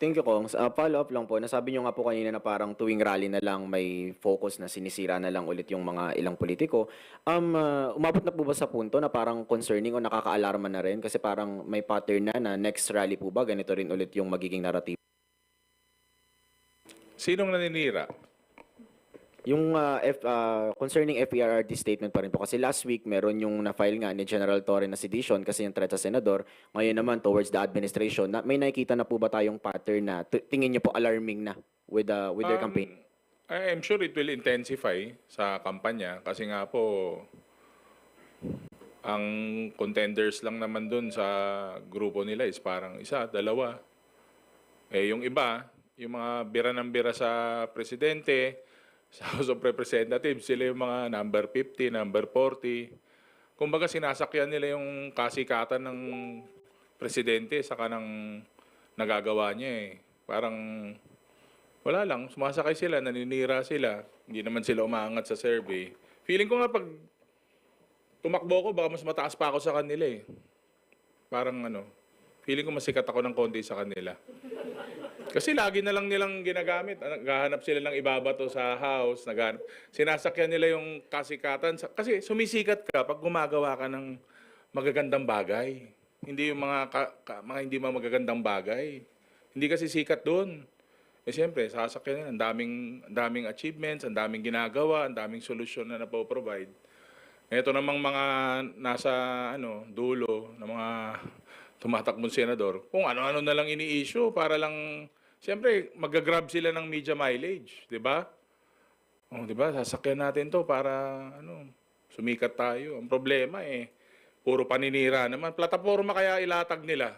Thank you, Kongs. Ah, follow up lang po, nasabi nyo nga po kanina na parang tuwing rally na lang may focus na sinisira na lang ulit yung mga ilang politiko. Um, ah, umabot na po ba sa punto na parang concerning o nakaka-alarma na rin? Kasi parang may pattern na na next rally po ba, ganito rin ulit yung magiging narrative. Sinong naninira? Yung ah, F, ah, concerning FERRD statement pa rin po. Kasi last week, meron yung na-file nga ni General Torre na sedition kasi yung threat sa senador. Ngayon naman, towards the administration, na, may nakikita na po ba tayong pattern na tingin nyo po alarming na with, the with their Um, campaign? I am sure it will intensify sa kampanya kasi nga po ang contenders lang naman dun sa grupo nila is parang isa, dalawa. Eh yung iba, yung mga bira ng bira sa presidente, sa House of Representatives, sila yung mga number 50, number 40. Kumbaga sinasakyan nila yung kasikatan ng presidente sa kanang nagagawa niya eh. Parang wala lang, sumasakay sila, naninira sila. Hindi naman sila umaangat sa survey. Feeling ko nga pag tumakbo ko, baka mas mataas pa ako sa kanila eh. Parang ano, feeling ko masikat ako ng konti sa kanila. Kasi lagi na lang nilang ginagamit. Naghahanap sila ng ibabato sa house. Naghahanap. Sinasakyan nila yung kasikatan. Kasi sumisikat ka pag gumagawa ka ng magagandang bagay. Hindi yung mga, ka- ka- mga hindi mga magagandang bagay. Hindi kasi sikat doon. Eh siyempre, sasakyan nila. Ang daming, daming achievements, ang daming ginagawa, ang daming solusyon na napoprovide. Ito namang mga nasa ano, dulo ng mga tumatakbong senador, kung ano-ano na lang ini-issue para lang, siyempre, magagrab sila ng media mileage, di ba? Oh, di ba? Sasakyan natin to para ano, sumikat tayo. Ang problema eh, puro paninira naman. Plataforma kaya ilatag nila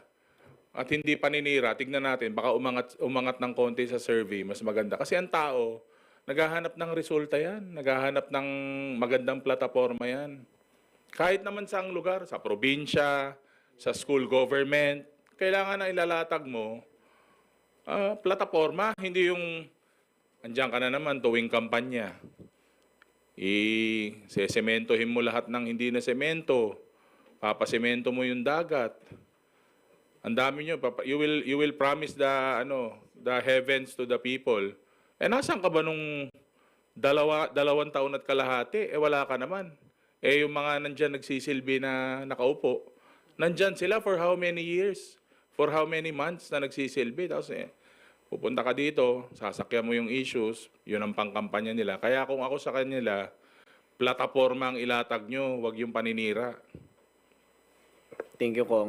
at hindi paninira. Tignan natin, baka umangat, umangat ng konti sa survey, mas maganda. Kasi ang tao, naghahanap ng resulta yan. Naghahanap ng magandang plataforma yan. Kahit naman sa lugar, sa probinsya, sa school government, kailangan na ilalatag mo ah, plataforma, hindi yung andyan ka na naman tuwing kampanya. I-sesementohin mo lahat ng hindi na semento. Papasemento mo yung dagat. Ang dami nyo, you will you will promise the ano, the heavens to the people. Eh nasaan ka ba nung dalawa dalawang taon at kalahati? Eh wala ka naman. Eh yung mga nandiyan nagsisilbi na nakaupo, nandyan sila for how many years? For how many months na nagsisilbi? Tapos eh, pupunta ka dito, sasakyan mo yung issues, yun ang pangkampanya nila. Kaya kung ako sa kanila, plataforma ang ilatag nyo, wag yung paninira. Thank you, Kong.